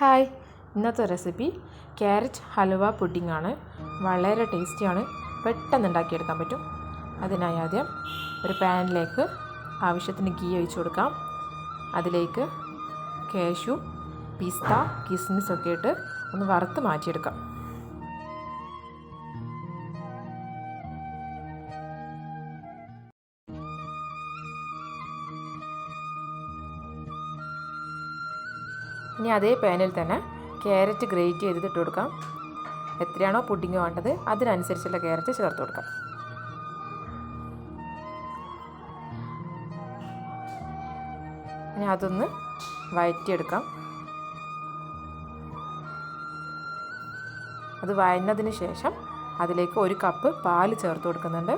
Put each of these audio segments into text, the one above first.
Hi. ഇന്നത്തെ recipe carrot halwa pudding ആണ്. വളരെ ടേസ്റ്റിയാണ് പെട്ടെന്ന് ഉണ്ടാക്കിയെടുക്കാൻ പറ്റും. അതിനായി ആദ്യം ഒരു പാനിലേക്ക് ആവശ്യത്തിന് ഗീ ഒഴിച്ചു കൊടുക്കാം. അതിലേക്ക് കാഷ്യൂ പിസ്ത കിസ്മിസ് ഒക്കെ ഇട്ട് ഒന്ന് വറുത്ത് മാറ്റിയെടുക്കാം. ഇനി അതേ പാനിൽ തന്നെ ക്യാരറ്റ് ഗ്രേറ്റ് ചെയ്തിട്ട് ഇട്ട് കൊടുക്കാം. എത്രയാണോ പുഡിങ് വേണ്ടത് അതിനനുസരിച്ചുള്ള ക്യാരറ്റ് ചേർത്ത് കൊടുക്കാം. ഇനി അതൊന്ന് വഴറ്റിയെടുക്കാം അത് വഴഞ്ഞതിന് ശേഷം അതിലേക്ക് ഒരു കപ്പ് പാൽ ചേർത്ത് കൊടുക്കുന്നുണ്ട്.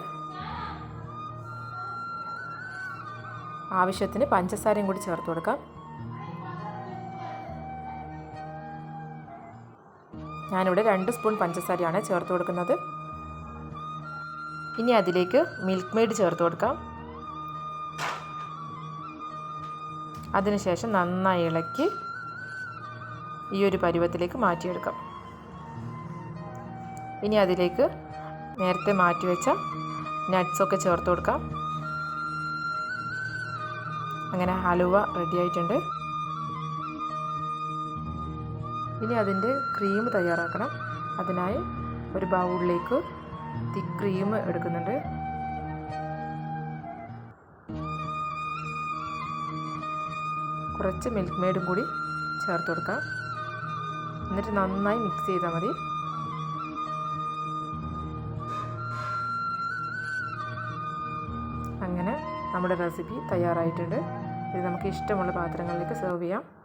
ആവശ്യത്തിന് പഞ്ചസാരയും കൂടി ചേർത്ത് കൊടുക്കാം. ഞാനിവിടെ രണ്ട് സ്പൂൺ പഞ്ചസാരയാണ് ചേർത്ത് കൊടുക്കുന്നത്. ഇനി അതിലേക്ക് മിൽക്ക് മെയ്ഡ് ചേർത്ത് കൊടുക്കാം. അതിനുശേഷം നന്നായി ഇളക്കി ഈ ഒരു പരുവത്തിലേക്ക് മാറ്റിയെടുക്കാം. ഇനി അതിലേക്ക് നേരത്തെ മാറ്റി വെച്ച നട്ട്സൊക്കെ ചേർത്ത് കൊടുക്കാം. അങ്ങനെ ഹലുവ റെഡി ആയിട്ടുണ്ട്. ഇനി അതിന്റെ ക്രീം തയ്യാറാക്കണം. അതിനായി ഒരു ബൗളിലേക്ക് തിക്ക് ക്രീം എടുക്കുന്നുണ്ട്. കുറച്ച് മിൽക്ക് മെയ്ഡും കൂടി ചേർത്ത് കൊടുക്കാം. എന്നിട്ട് നന്നായി മിക്സ് ചെയ്താൽ മതി. അങ്ങനെ നമ്മുടെ റെസിപ്പി തയ്യാറായിട്ടുണ്ട്. ഇത് നമുക്ക് ഇഷ്ടമുള്ള പാത്രങ്ങളിലേക്ക് സെർവ് ചെയ്യാം.